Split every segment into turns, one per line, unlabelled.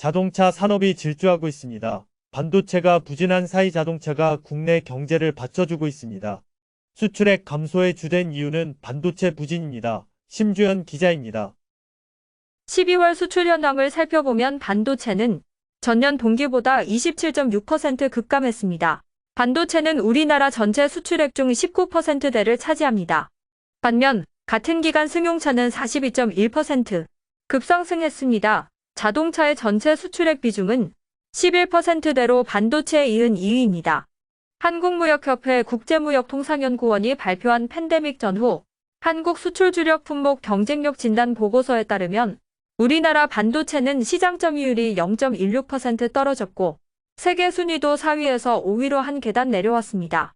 자동차 산업이 질주하고 있습니다. 반도체가 부진한 사이 자동차가 국내 경제를 받쳐주고 있습니다. 수출액 감소의 주된 이유는 반도체 부진입니다. 심주연 기자입니다.
12월 수출 현황을 살펴보면 반도체는 전년 동기보다 27.6% 급감했습니다. 반도체는 우리나라 전체 수출액 중 19%대를 차지합니다. 반면 같은 기간 승용차는 42.1% 급상승했습니다. 자동차의 전체 수출액 비중은 11%대로 반도체에 이은 2위입니다. 한국무역협회 국제무역통상연구원이 발표한 팬데믹 전후 한국 수출 주력 품목 경쟁력 진단 보고서에 따르면 우리나라 반도체는 시장 점유율이 0.16% 떨어졌고 세계 순위도 4위에서 5위로 한 계단 내려왔습니다.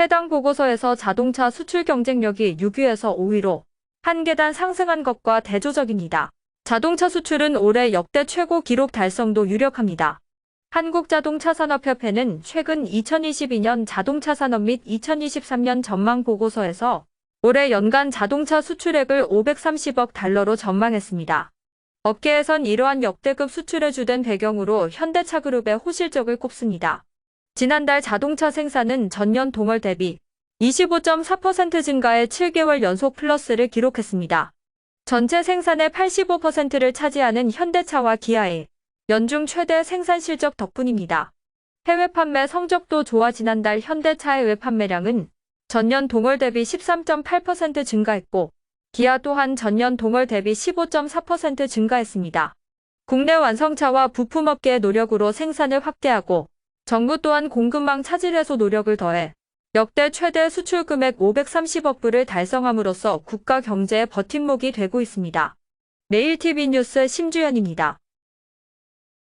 해당 보고서에서 자동차 수출 경쟁력이 6위에서 5위로 한 계단 상승한 것과 대조적입니다. 자동차 수출은 올해 역대 최고 기록 달성도 유력합니다. 한국자동차산업협회는 최근 2022년 자동차 산업 및 2023년 전망 보고서에서 올해 연간 자동차 수출액을 530억 달러로 전망했습니다. 업계에선 이러한 역대급 수출에 주된 배경으로 현대차 그룹의 호실적을 꼽습니다. 지난달 자동차 생산은 전년 동월 대비 25.4% 증가의 7개월 연속 플러스를 기록했습니다. 전체 생산의 85%를 차지하는 현대차와 기아의 연중 최대 생산 실적 덕분입니다. 해외 판매 성적도 좋아 지난달 현대차의 외 판매량은 전년 동월 대비 13.8% 증가했고 기아 또한 전년 동월 대비 15.4% 증가했습니다. 국내 완성차와 부품업계의 노력으로 생산을 확대하고 정부 또한 공급망 차질 해소 노력을 더해 역대 최대 수출 금액 530억 불을 달성함으로써 국가 경제의 버팀목이 되고 있습니다. 매일 TV 뉴스 심주연입니다.